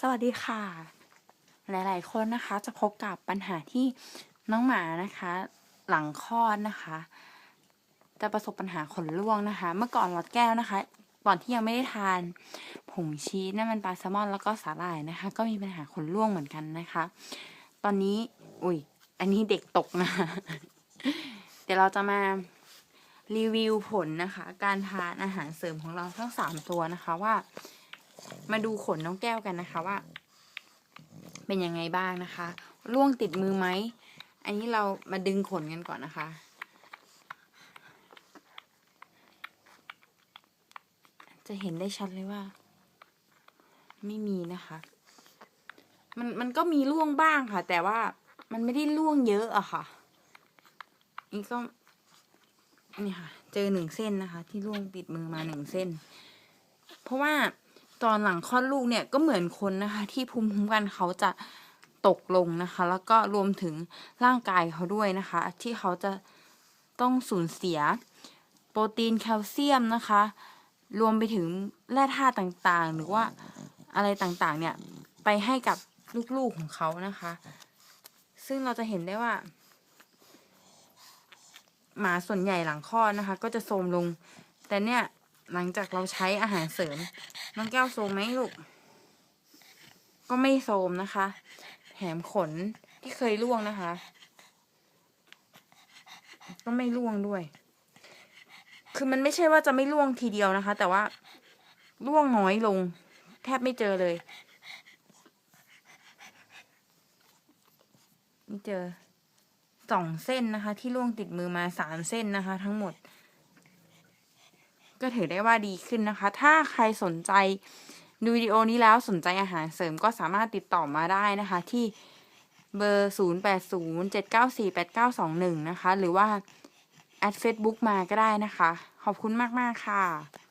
สวัสดีค่ะ หลาย ๆ คนนะคะ จะพบกับปัญหาที่น้องหมานะคะ หลังคลอดนะคะ จะประสบปัญหาขนร่วงนะคะ เมื่อก่อนหลอดแก้วนะคะก่อนที่ยังไม่ได้ทานผงชีสน้ำมันปลาแซลมอนแล้วก็สาหร่ายนะคะ ก็มีปัญหาขนร่วงเหมือนกันนะคะ ตอนนี้อุ้ยอันนี้เด็กตกนะคะเดี๋ยวเราจะมารีวิวผลนะคะ การทานอาหารเสริมของเราทั้งสามตัวนะคะว่า มาดูขนน้องแก้วกันนะคะว่า เป็นยังไงบ้างนะคะร่วงติดมือไหม อันนี้เรามาดึงขนกันก่อนนะคะ จะเห็นได้ชัดเลยว่า ไม่มีนะคะ มันมันก็มีร่วงบ้างค่ะ แต่ว่ามันไม่ได้ร่วงเยอะอะค่ะนี่ก็นี่ค่ะ เจอหนึ่งเส้นนะคะ ที่ร่วงติดมือมาหนึ่งเส้น เพราะว่า ตอนหลังคลอดลูกเนี่ยก็เหมือนคนนะคะ ที่ภูมิคุ้มกันเขาจะตกลงนะคะ แล้วก็รวมถึงร่างกายเขาด้วยนะคะ ที่เขาจะต้องสูญเสีย โปรตีนแคลเซียมนะคะ รวมไปถึงแร่ธาตุต่างๆ หรือว่าอะไรต่างๆเนี่ยไปให้กับลูกๆของเขานะคะ ซึ่งเราจะเห็นได้ว่า หมาส่วนใหญ่หลังคลอดนะคะ ก็จะโทรมลง แต่เนี่ย หลังจากเราใช้อาหารเสริม น้องแก้วโทรมไหมลูก ก็ไม่โทรมนะคะ แถมขนที่เคยร่วงนะคะ ก็ไม่ร่วงด้วย คือมันไม่ใช่ว่าจะไม่ร่วงทีเดียวนะคะ แต่ว่าร่วงน้อยลง แทบไม่เจอเลยนี่เจอสองเส้นนะคะ ที่ร่วงติดมือมาสามเส้นนะคะ ทั้งหมด ก็ถือได้ว่าดีขึ้นนะคะ ถ้าใครสนใจดูวิดีโอนี้แล้วสนใจอาหารเสริมก็สามารถติดต่อมาได้นะคะที่เบอร์ 0807948921 นะคะ หรือว่า แอดเฟซบุ๊กมาก็ได้นะคะ ขอบคุณมาก ๆ ค่ะ